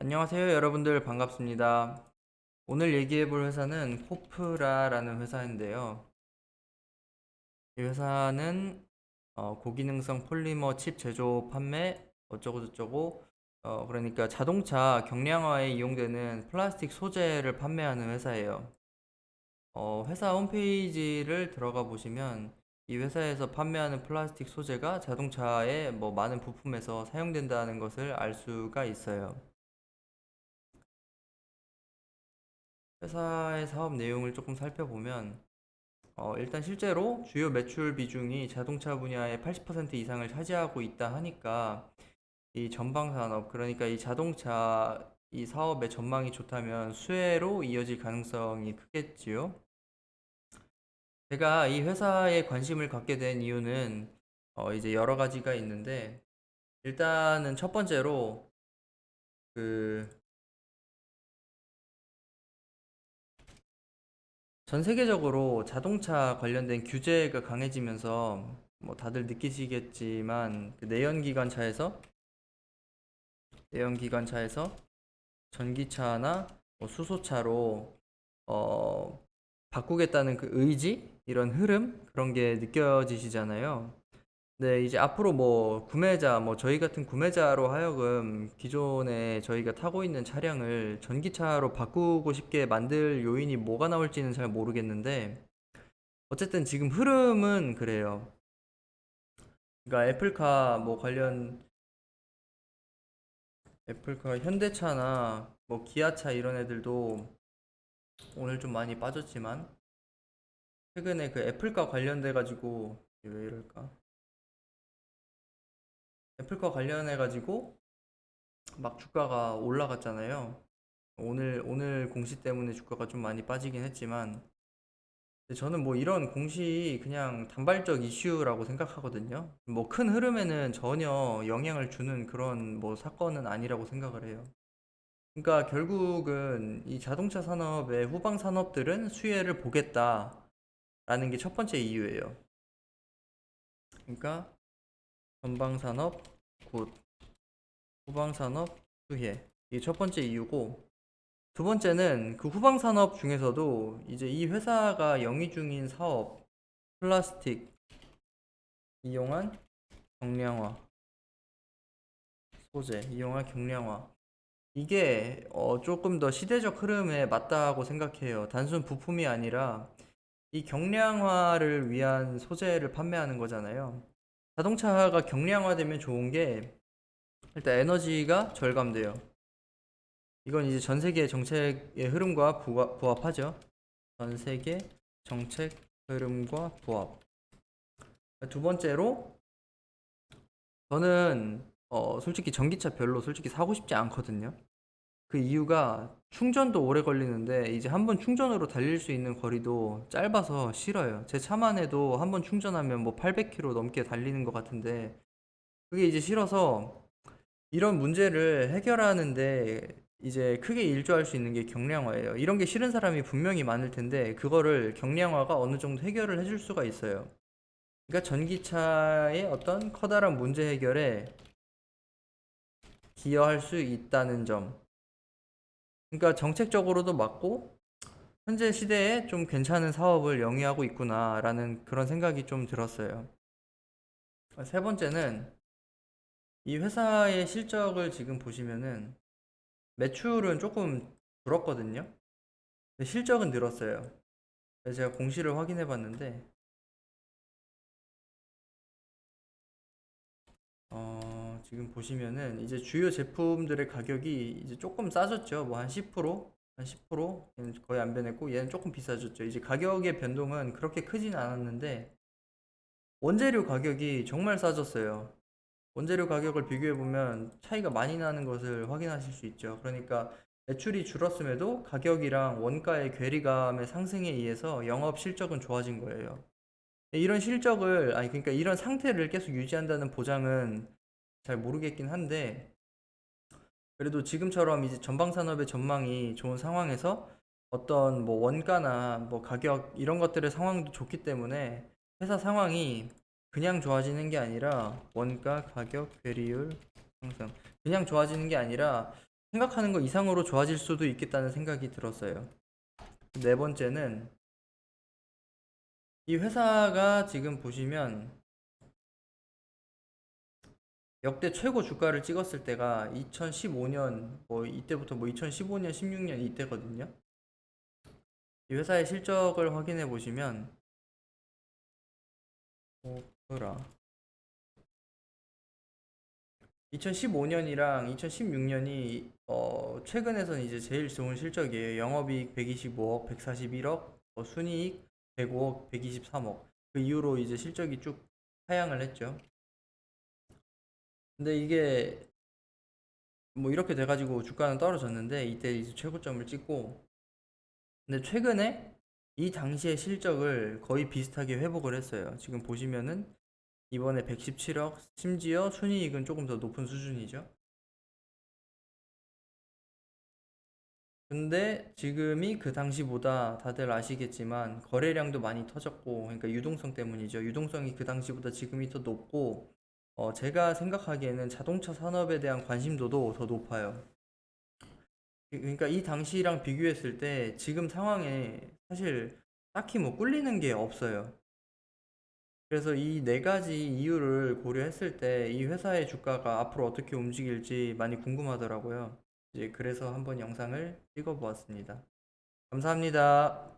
안녕하세요, 여러분들 반갑습니다. 오늘 얘기해 볼 회사는 코프라라는 회사인데요. 이 회사는 어, 고기능성 폴리머 칩 제조 판매 어쩌고저쩌고 어, 그러니까 자동차 경량화에 이용되는 플라스틱 소재를 판매하는 회사예요. 어, 회사 홈페이지를 들어가 보시면 이 회사에서 판매하는 플라스틱 소재가 자동차의 뭐 많은 부품에서 사용된다는 것을 알 수가 있어요. 회사의 사업 내용을 조금 살펴보면 어, 일단 실제로 주요 매출 비중이 자동차 분야의 80% 이상을 차지하고 있다 하니까 이 전방 산업 그러니까 이 자동차 이 사업의 전망이 좋다면 수혜로 이어질 가능성이 크겠지요. 제가 이 회사에 관심을 갖게 된 이유는 어, 이제 여러 가지가 있는데 일단은 첫 번째로 그 전 세계적으로 자동차 관련된 규제가 강해지면서 뭐 다들 느끼시겠지만 그 내연기관차에서 내연기관차에서 전기차나 뭐 수소차로 어 바꾸겠다는 그 의지 이런 흐름 그런 게 느껴지시잖아요. 네, 이제 앞으로 뭐 구매자, 뭐 저희 같은 구매자로 하여금 기존에 저희가 타고 있는 차량을 전기차로 바꾸고 싶게 만들 요인이 뭐가 나올지는 잘 모르겠는데, 어쨌든 지금 흐름은 그래요. 그러니까 애플카 뭐 관련, 애플카 현대차나 뭐 기아차 이런 애들도 오늘 좀 많이 빠졌지만, 최근에 그 애플카 관련돼 가지고 왜 이럴까? 애플과 관련해 가지고 막 주가가 올라갔잖아요. 오늘 오늘 공시 때문에 주가가 좀 많이 빠지긴 했지만 저는 뭐 이런 공시 그냥 단발적 이슈라고 생각하거든요. 뭐 큰 흐름에는 전혀 영향을 주는 그런 뭐 사건은 아니라고 생각을 해요. 그러니까 결국은 이 자동차 산업의 후방 산업들은 수혜를 보겠다라는 게 첫 번째 이유예요. 그러니까 전방 산업 굿, 후방 산업 수혜. 이게 첫 번째 이유고 두 번째는 그 후방 산업 중에서도 이제 이 회사가 영위 중인 사업 플라스틱 이용한 경량화 소재 이용한 경량화 이게 어 조금 더 시대적 흐름에 맞다고 생각해요. 단순 부품이 아니라 이 경량화를 위한 소재를 판매하는 거잖아요. 자동차가 경량화되면 좋은 게 일단 에너지가 절감돼요. 이건 이제 전 세계 정책의 흐름과 부합, 부합 하죠. 전 세계 정책 흐름과 부합. 두 번째로 저는 어, 솔직히 전기차 별로 솔직히 사고 싶지 않거든요. 그 이유가 충전도 오래 걸리는데 이제 한 번 충전으로 달릴 수 있는 거리도 짧아서 싫어요. 제 차만 해도 한 번 충전하면 뭐 800km 넘게 달리는 것 같은데 그게 이제 싫어서 이런 문제를 해결하는데 이제 크게 일조할 수 있는 게 경량화예요. 이런 게 싫은 사람이 분명히 많을 텐데 그거를 경량화가 어느 정도 해결을 해줄 수가 있어요. 그러니까 전기차의 어떤 커다란 문제 해결에 기여할 수 있다는 점. 그러니까 정책적으로도 맞고 현재 시대에 좀 괜찮은 사업을 영위하고 있구나라는 그런 생각이 좀 들었어요. 세 번째는 이 회사의 실적을 지금 보시면은 매출은 조금 줄었거든요. 실적은 늘었어요. 제가 공시를 확인해 봤는데 어, 지금 보시면은 이제 주요 제품들의 가격이 이제 조금 싸졌죠. 뭐 한 10%, 한 10%? 얘는 거의 안 변했고 얘는 조금 비싸졌죠. 이제 가격의 변동은 그렇게 크진 않았는데 원재료 가격이 정말 싸졌어요. 원재료 가격을 비교해 보면 차이가 많이 나는 것을 확인하실 수 있죠. 그러니까 매출이 줄었음에도 가격이랑 원가의 괴리감의 상승에 의해서 영업 실적은 좋아진 거예요. 이런 실적을, 아니, 그러니까 이런 상태를 계속 유지한다는 보장은 잘 모르겠긴 한데, 그래도 지금처럼 이제 전방 산업의 전망이 좋은 상황에서 어떤 뭐 원가나 뭐 가격 이런 것들의 상황도 좋기 때문에 회사 상황이 그냥 좋아지는 게 아니라 원가, 가격, 괴리율 상승 그냥 좋아지는 게 아니라 생각하는 것 이상으로 좋아질 수도 있겠다는 생각이 들었어요. 네 번째는 이 회사가 지금 보시면 역대 최고 주가를 찍었을 때가 2015년 뭐 이때부터 뭐 2015년, 16년 이때거든요. 이 회사의 실적을 확인해 보시면 어, 뭐라 2015년이랑 2016년이 어, 최근에선 이제 제일 좋은 실적이에요. 영업이익 125억, 141억, 어, 순이익 105억, 123억. 그 이후로 이제 실적이 쭉 하향을 했죠. 근데 이게 뭐 이렇게 돼가지고 주가는 떨어졌는데 이때 이제 최고점을 찍고 근데 최근에 이 당시의 실적을 거의 비슷하게 회복을 했어요. 지금 보시면은 이번에 117억, 심지어 순이익은 조금 더 높은 수준이죠. 근데 지금이 그 당시보다 다들 아시겠지만 거래량도 많이 터졌고, 그러니까 유동성 때문이죠. 유동성이 그 당시보다 지금이 더 높고, 어, 제가 생각하기에는 자동차 산업에 대한 관심도도 더 높아요. 그러니까 이 당시랑 비교했을 때 지금 상황에 사실 딱히 뭐 꿀리는 게 없어요. 그래서 이 네 가지 이유를 고려했을 때 이 회사의 주가가 앞으로 어떻게 움직일지 많이 궁금하더라고요. 이제 그래서 한번 영상을 찍어 보았습니다. 감사합니다.